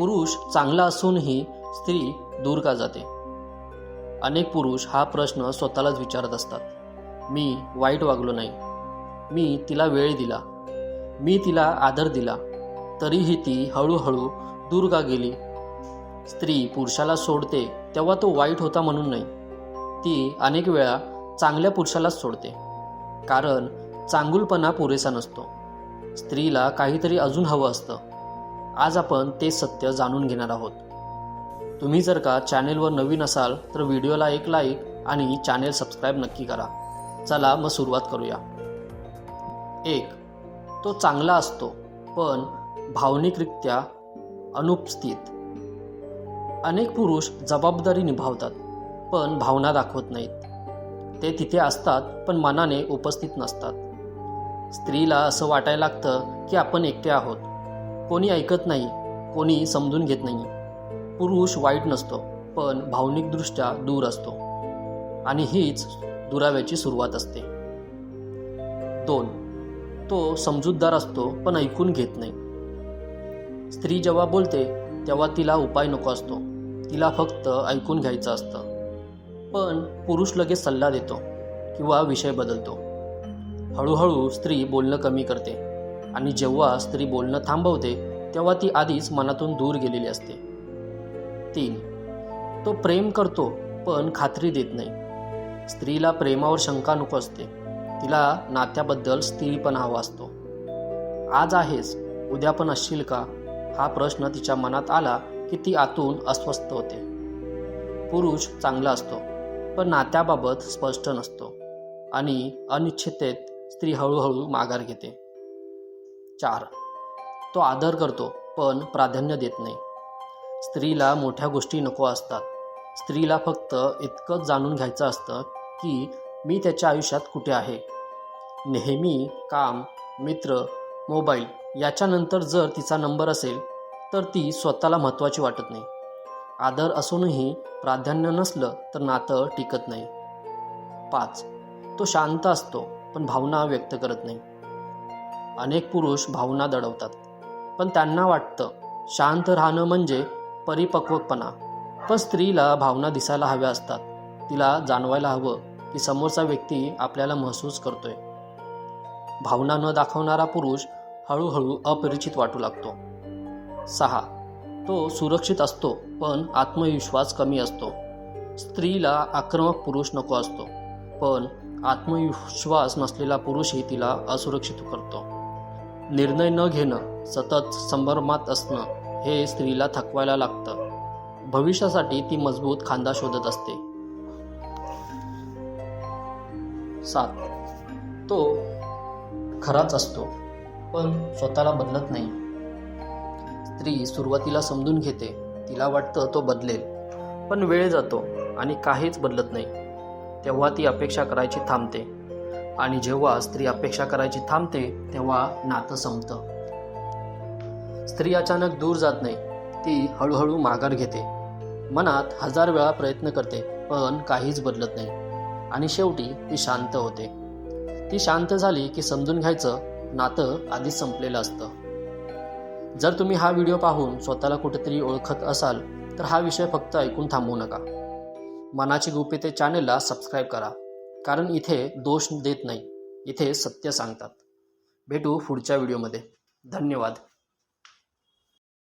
पुरुष चांगला असूनही स्त्री दूर का जाते? अनेक पुरुष हा प्रश्न स्वतःलाच विचारत असतात. मी वाईट वागलो नाही. मी तिला वेळ दिला. मी तिला आदर दिला. तरीही ती हळूहळू दूर का गेली? स्त्री पुरुषाला सोडते तेव्हा तो वाईट होता म्हणून नाही. ती अनेक वेळा चांगल्या पुरुषालाच सोडते. कारण चांगुलपणा पुरेसा नसतो. स्त्रीला काहीतरी अजून हवं असतं. आज आपण ते सत्य जाणून घेणार आहोत. तुम्ही जर का चॅनेलवर नवीन असाल तर व्हिडिओला एक लाईक आणि चॅनेल सबस्क्राईब नक्की करा. चला मग सुरुवात करूया. एक तो चांगला असतो पण भावनिकरित्या अनुपस्थित. अनेक पुरुष जबाबदारी निभावतात पण भावना दाखवत नाहीत. ते तिथे असतात पण मनाने उपस्थित नसतात. स्त्रीला असं वाटायला लागतं की आपण एकटे आहोत. कोणी ऐकत नाही कोणी समजून घेत नाही. पुरुष वाईट नसतो पण भावनिकदृष्ट्या दूर असतो. आणि हीच दुराव्याची सुरुवात असते. दोन तो समजूतदार असतो पण ऐकून घेत नाही. स्त्री जेव्हा बोलते तेव्हा तिला उपाय नको असतो. तिला फक्त ऐकून घ्यायचं असतं. पण पुरुष लगेच सल्ला देतो किंवा विषय बदलतो. हळूहळू स्त्री बोलणं कमी करते. आणि जेव्हा स्त्री बोलणं थांबवते तेव्हा ती आधीच मनातून दूर गेलेली असते. तीन तो प्रेम करतो पण खात्री देत नाही. स्त्रीला प्रेमावर शंका नको असते. तिला नात्याबद्दल स्त्रीपणा हवा असतो. आज आहेस उद्या पण असशील का? हा प्रश्न तिच्या मनात आला की ती आतून अस्वस्थ होते. पुरुष चांगला असतो पण नात्याबाबत स्पष्ट नसतो आणि अनिश्चिततेत स्त्री हळूहळू माघार घेते. चार तो आदर करतो पण प्राधान्य देत नाही. स्त्रीला मोठ्या गोष्टी नको असतात. स्त्रीला फक्त इतकंच जाणून घ्यायचं असतं की मी त्याच्या आयुष्यात कुठे आहे. नेहमी काम मित्र मोबाईल याच्यानंतर जर तिचा नंबर असेल तर ती स्वतःला महत्त्वाची वाटत नाही. आदर असूनही प्राधान्य नसलं तर नातं टिकत नाही. पाच तो शांत असतो पण भावना व्यक्त करत नाही. अनेक पुरुष भावना दडवतात. पण त्यांना वाटतं शांत राहणं म्हणजे परिपक्वपणा. पण स्त्रीला भावना दिसायला हव्या असतात. तिला जाणवायला हवं की समोरचा व्यक्ती आपल्याला महसूस करतोय. भावना न दाखवणारा पुरुष हळूहळू अपरिचित वाटू लागतो. सहा. तो सुरक्षित असतो पण आत्मविश्वास कमी असतो. स्त्रीला आक्रमक पुरुष नको असतो पण आत्मविश्वास नसलेला पुरुषही तिला असुरक्षित करतो. निर्णय न घेणं सतत संभ्रमात असणं हे स्त्रीला थकवायला लागतं. भविष्यासाठी ती मजबूत खांदा शोधत असते. सात. तो खराच असतो पण स्वतःला बदलत नाही. स्त्री सुरुवातीला समजून घेते तिला वाटतं तो बदलेल पण वेळ जातो आणि काहीच बदलत नाही. तेव्हा ती अपेक्षा करायची थांबते. आणि जेव्हा स्त्री अपेक्षा करायची थांबते तेव्हा नातं संपतं. स्त्री अचानक दूर जात नाही. ती हळूहळू माघार घेते. मनात हजार वेळा प्रयत्न करते पण काहीच बदलत नाही. आणि शेवटी ती शांत होते. ती शांत झाली की समजून घ्यायचं नातं आधीच संपलेलं असतं. जर तुम्ही हा व्हिडिओ पाहून स्वतःला कुठेतरी ओळखत असाल तर हा विषय फक्त ऐकून थांबवू नका. मनाची गुपिते चॅनेलला सबस्क्राईब करा. कारण इथे दोष देत नाही. इथे सत्य सांगतात. भेटू पुढच्या व्हिडिओमध्ये. धन्यवाद.